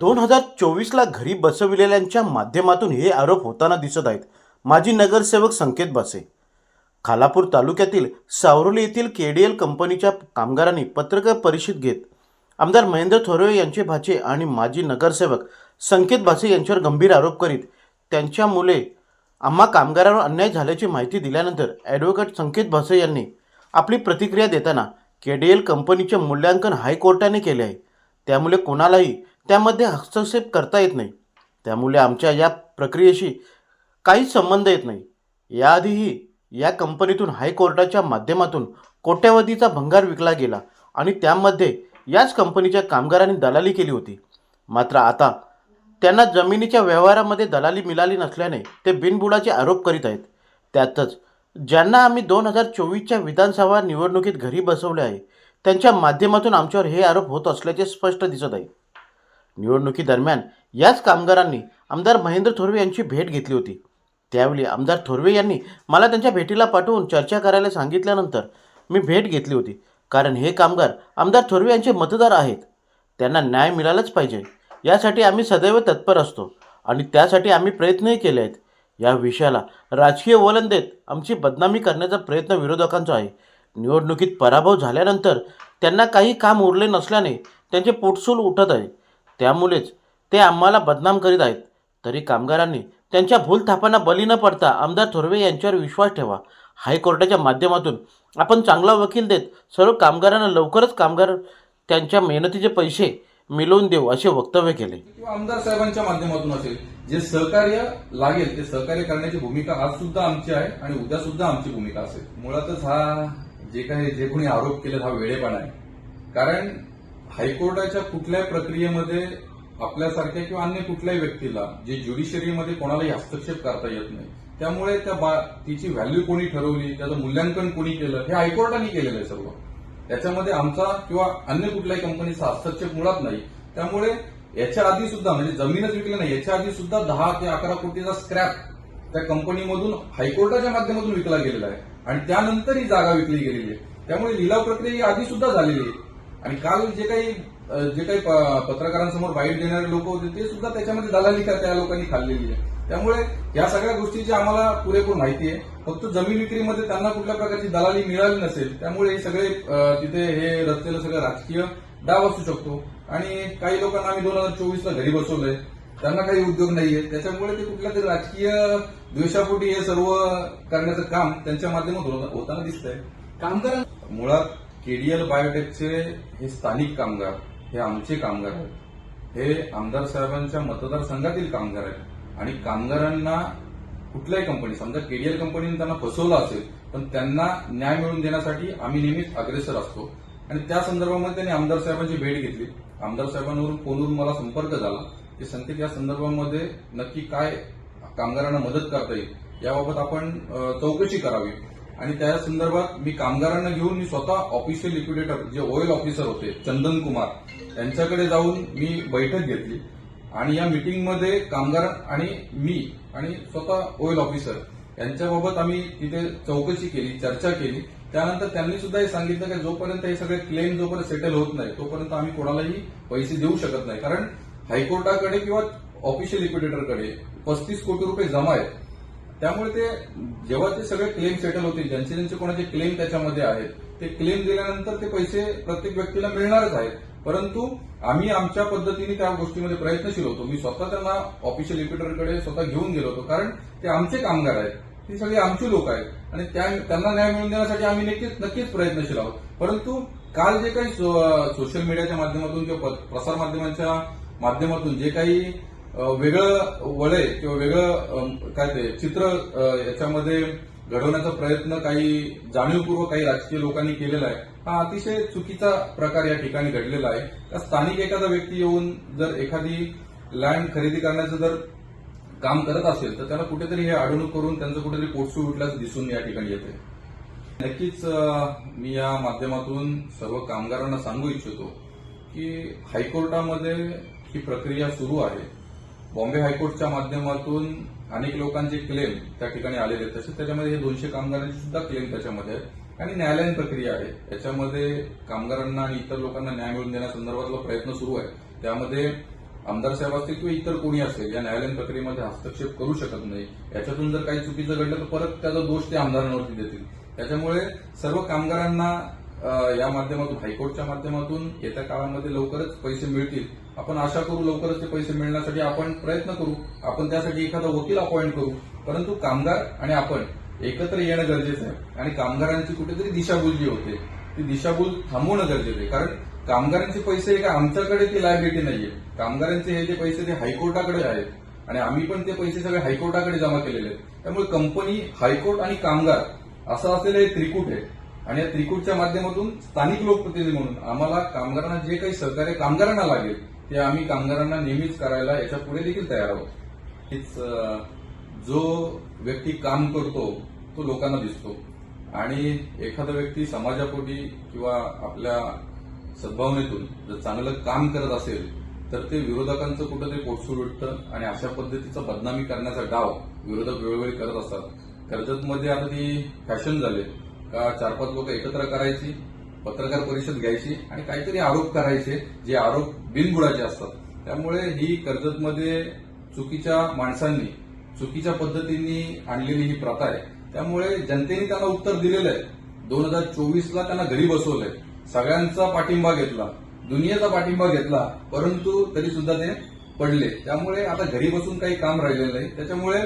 दोन हजार चोवीसला घरी बसविलेल्यांच्या माध्यमातून हे आरोप होताना दिसत आहेत. माजी नगरसेवक संकेत बासे. खालापूर तालुक्यातील सावरोली येथील के डी एल कंपनीच्या कामगारांनी पत्रकार परिषद घेत आमदार महेंद्र थोरवे यांचे भाचे आणि माजी नगरसेवक संकेत भासे यांच्यावर गंभीर आरोप करीत त्यांच्या मुले आम्हा कामगारांवर अन्याय झाल्याची माहिती दिल्यानंतर ॲडव्होकेट संकेत भासे यांनी आपली प्रतिक्रिया देताना के डी एल कंपनीचे मूल्यांकन हायकोर्टाने केले आहे. त्यामुळे कोणालाही त्यामध्ये हस्तक्षेप करता येत नाही. त्यामुळे आमच्या या प्रक्रियेशी काहीच संबंध येत नाही. याआधीही या कंपनीतून हायकोर्टाच्या माध्यमातून कोट्यवधीचा भंगार विकला गेला आणि त्यामध्ये याच कंपनीच्या कामगारांनी दलाली केली होती. मात्र आता त्यांना जमिनीच्या व्यवहारामध्ये दलाली मिळाली नसल्याने ते बिनबुडाचे आरोप करीत आहेत. त्यातच ज्यांना आम्ही दोन हजार चोवीसच्या विधानसभा निवडणुकीत घरी बसवले आहे त्यांच्या माध्यमातून आमच्यावर हे आरोप होत असल्याचे स्पष्ट दिसत आहे. निवडणुकीदरम्यान याच कामगारांनी आमदार महेंद्र थोरवे यांची भेट घेतली होती. त्यावेळी आमदार थोरवे यांनी मला त्यांच्या भेटीला पाठवून चर्चा करायला सांगितल्यानंतर मी भेट घेतली होती. कारण हे कामगार आमदार थोरवे यांचे मतदार आहेत. त्यांना न्याय मिळालाच पाहिजे. यासाठी आम्ही सदैव तत्पर असतो आणि त्यासाठी आम्ही प्रयत्नही केले आहेत. या विषयाला राजकीय वलन देत आमची बदनामी करण्याचा प्रयत्न विरोधकांचा आहे. निवडणुकीत पराभव झाल्यानंतर त्यांना काही काम उरले नसल्याने त्यांचे पोटसूल उठत आहे. त्यामुळेच ते आम्हाला बदनाम करीत आहेत. तरी कामगारांनी त्यांच्या भूलथापांना बली न पडता आमदार थोरवे यांच्यावर विश्वास ठेवा. हायकोर्टाच्या माध्यमातून आपण चांगला वकील देत सर्व कामगारांना लवकरच कामगार त्यांच्या मेहनतीचे पैसे मिळवून देऊ असे वक्तव्य केले. किंवा आमदार साहेबांच्या माध्यमातून असेल जे सहकार्य लागेल ते सहकार्य करण्याची भूमिका आज सुद्धा आमची आहे आणि उद्या सुद्धा आमची भूमिका असेल. मुळातच हा जे काही जे कोणी आरोप केले हा वेळेपणा आहे. कारण हायकोर्टाच्या कुठल्याही प्रक्रियेमध्ये आपल्यासारख्या किंवा अन्य कुठल्याही व्यक्तीला जे ज्युडिशरीमध्ये कोणालाही हस्तक्षेप करता येत नाही त्यामुळे त्या बा तिची व्हॅल्यू कोणी ठरवली त्याचं मूल्यांकन कोणी केलं हे हायकोर्टाने केलेलं आहे सर्व. त्याच्यामध्ये आमचा किंवा अन्य कुठल्याही कंपनीचा हस्तक्षेप मुळात नाही. त्यामुळे याच्या आधी सुद्धा म्हणजे जमीनच विकली नाही याच्या आधी सुद्धा दहा ते अकरा कोटीचा स्क्रॅप त्या कंपनीमधून हायकोर्टाच्या माध्यमातून विकला गेलेला आहे. आणि त्यानंतर ही जागा विकली गेलेली आहे. त्यामुळे लिलाव प्रक्रिया ही आधी सुद्धा झालेली आहे. आणि काल जे काही जे काही पत्रकारांसमोर बाईट देणारे लोक होते ते सुद्धा त्याच्यामध्ये दलाली का त्या लोकांनी खाल्लेली आहे. त्यामुळे या सगळ्या गोष्टीची आम्हाला पुरेपूर माहिती आहे फक्त जमीन विक्रीमध्ये त्यांना कुठल्या प्रकारची दलाली मिळाली नसेल त्यामुळे हे सगळे तिथे हे रचलेलं सगळं राजकीय डाव असू शकतो. आणि काही लोकांना आम्ही दोन हजार चोवीसला घरी बसवलंय त्यांना काही उद्योग नाहीये. त्याच्यामुळे ते कुठल्या तरी राजकीय द्वेषापोटी हे सर्व करण्याचं काम त्यांच्या माध्यमातून होत- होताना दिसतंय. कामगार मुळात केडीएल बायोटेकचे हे स्थानिक कामगार हे आमचे कामगार आहेत. हे आमदार साहेबांच्या मतदारसंघातील कामगार आहेत. आणि कामगारांना कुठल्याही कंपनी समजा केडीएल कंपनीने त्यांना फसवलं असेल पण त्यांना न्याय मिळवून देण्यासाठी आम्ही नेहमीच अग्रेसर असतो. आणि त्या संदर्भामध्ये त्यांनी आमदार साहेबांची भेट घेतली. आमदार साहेबांवरून फोनवरून मला संपर्क झाला की संकेत या संदर्भामध्ये नक्की काय कामगारांना मदत करता येईल? याबाबत आपण चौकशी करावी. आणि त्या संदर्भात मी कामगारांना घेऊन मी स्वतः ऑफिशियल लिक्विडेटर जे ऑइल ऑफिसर होते चंदन कुमार यांच्याकडे जाऊन मी बैठक घेतली. आणि या मीटिंगमध्ये कामगार आणि मी आणि स्वतः ऑइल ऑफिसर यांच्याबाबत आम्ही तिथे चौकशी केली चर्चा केली. त्यानंतर त्यांनी सुद्धा हे सांगितलं की जोपर्यंत हे सगळे क्लेम जोपर्यंत सेटल होत नाही तोपर्यंत आम्ही कोणालाही पैसे देऊ शकत नाही. कारण हायकोर्टाकडे किंवा ऑफिशियल लिक्विडेटरकडे पस्तीस कोटी रुपये जमा आहेत. त्यामुळे ते जेव्हा ते सगळे क्लेम सेटल होतील ज्यांचे ज्यांचे कोणाचे क्लेम त्याच्यामध्ये आहेत ते क्लेम दिल्यानंतर ते पैसे प्रत्येक व्यक्तीला मिळणारच आहेत. परंतु आम्ही आमच्या पद्धतीने त्या गोष्टीमध्ये प्रयत्नशील होतो. मी स्वतः त्यांना ऑफिशियल लिक्विडेटरकडे स्वतः घेऊन गेलो होतो. कारण ते आमचे कामगार आहेत. ती सगळी आमची लोक आहेत. आणि त्या त्यांना न्याय मिळवून देण्यासाठी आम्ही नक्कीच नक्कीच प्रयत्नशील आहोत. परंतु काल जे काही सो- सोशल मीडियाच्या माध्यमातून किंवा प- प्रसार माध्यमांच्या माध्यमातून जे काही वेगळं वळय किंवा वेगळं काय ते चित्र याच्यामध्ये घडवण्याचा प्रयत्न काही जाणीवपूर्वक काही राजकीय लोकांनी केलेला आहे. हा अतिशय चुकीचा प्रकार या ठिकाणी घडलेला आहे. त्या स्थानिक एखादा व्यक्ती येऊन जर एखादी लँड खरेदी करण्याचं जर काम करत असेल तर त्याला कुठेतरी हे अडवणूक करून त्यांचं कुठेतरी पोटसू उठल्याचं दिसून या ठिकाणी येते नक्कीच मी या माध्यमातून सर्व कामगारांना सांगू इच्छितो की हायकोर्टामध्ये ही प्रक्रिया सुरू आहे. बॉम्बे हायकोर्टच्या माध्यमातून अनेक लोकांचे क्लेम त्या ठिकाणी आलेले आहेत. तसेच त्याच्यामध्ये हे दोनशे कामगारांचे सुद्धा क्लेम त्याच्यामध्ये आहेत. आणि न्यायालयीन प्रक्रिया आहे. त्याच्यामध्ये कामगारांना आणि इतर लोकांना न्याय मिळवून देण्यासंदर्भातला प्रयत्न सुरू आहे. त्यामध्ये आमदार साहेब असतील किंवा इतर कोणी असेल या न्यायालयीन प्रक्रियेमध्ये हस्तक्षेप करू शकत नाही. याच्यातून जर काही चुकीचं घडलं तर परत त्याचा दोष ते आमदारांवरती देतील. त्याच्यामुळे सर्व कामगारांना या माध्यमातून हायकोर्टच्या माध्यमातून येत्या काळामध्ये लवकरच पैसे मिळतील. आपण आशा करू लवकरच ते पैसे मिळण्यासाठी आपण प्रयत्न करू. आपण त्यासाठी एखादा वकील अपॉइंट करू. परंतु कामगार आणि आपण एकत्र येणं गरजेचं आहे. आणि कामगारांची कुठेतरी दिशाभूल जी होते. ती दिशाभूल थांबवणं गरजेचं आहे. कारण कामगारांचे पैसे काय आमच्याकडे ती लायबिलिटी नाहीये. कामगारांचे हे जे पैसे ते हायकोर्टाकडे आहेत. आणि आम्ही पण ते पैसे सगळे हायकोर्टाकडे जमा केलेले आहेत. त्यामुळे कंपनी हायकोर्ट आणि कामगार असं असलेलं हे त्रिकूट आहे. आणि या त्रिकूटच्या माध्यमातून स्थानिक लोकप्रतिनिधी म्हणून आम्हाला कामगारांना जे काही सहकार्य कामगारांना लागेल ते आम्ही कामगारांना नेहमीच करायला याच्यापुढे देखील तयार आहोत. हेच जो व्यक्ती काम करतो तो लोकांना दिसतो. आणि एखादा व्यक्ती समाजापोटी किंवा आपल्या सद्भावनेतून जर चांगलं काम करत असेल तर ते विरोधकांचं कुठंतरी पोटसूर उठतं आणि अशा पद्धतीचा बदनामी करण्याचा डाव विरोधक वेळोवेळी करत असतात. कर्जतमध्ये आता ती फॅशन झाली का चार पाच लोक एकत्र करायची पत्रकार परिषद घ्यायची आणि काहीतरी आरोप करायचे जे आरोप बिनबुडाचे असतात. त्यामुळे ही कर्जतमध्ये चुकीच्या माणसांनी चुकीच्या पद्धतींनी आणलेली ही प्रथा आहे. त्यामुळे जनतेने त्यांना उत्तर दिलेलं आहे. दोन हजार चोवीसला त्यांना घरी बसवलंय. सगळ्यांचा पाठिंबा घेतला. दुनियेचा पाठिंबा घेतला. परंतु तरी सुद्धा ते पडले. त्यामुळे आता घरी बसून काही काम राहिलेलं नाही. त्याच्यामुळे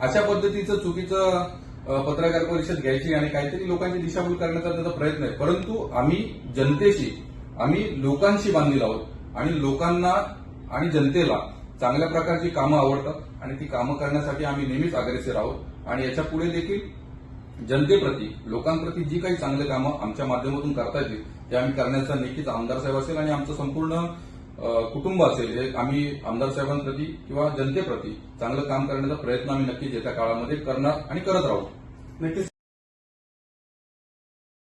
अशा पद्धतीचं चुकीचं पत्रकार परिषद घ्यायची आणि काहीतरी लोकांची दिशाभूल करण्याचा त्याचा प्रयत्न आहे. परंतु आम्ही जनतेशी आम्ही लोकांशी बांधील आहोत आणि लोकांना आणि जनतेला चांगल्या प्रकारची कामं आवडतात आणि ती कामं करण्यासाठी आम्ही नेहमीच अग्रेसर आहोत. आणि याच्यापुढे देखील जनतेप्रती लोकांप्रती जी काही चांगली कामं आमच्या माध्यमातून करता येतील ते आम्ही करण्याचा नक्कीच आमदार साहेब असेल आणि आमचं संपूर्ण कुटुंब असेल हे आम्ही आमदार साहेबांप्रती किंवा जनतेप्रती चांगलं काम करण्याचा प्रयत्न आम्ही नक्कीच येत्या काळामध्ये करणार आणि करत राहू. नक्कीच.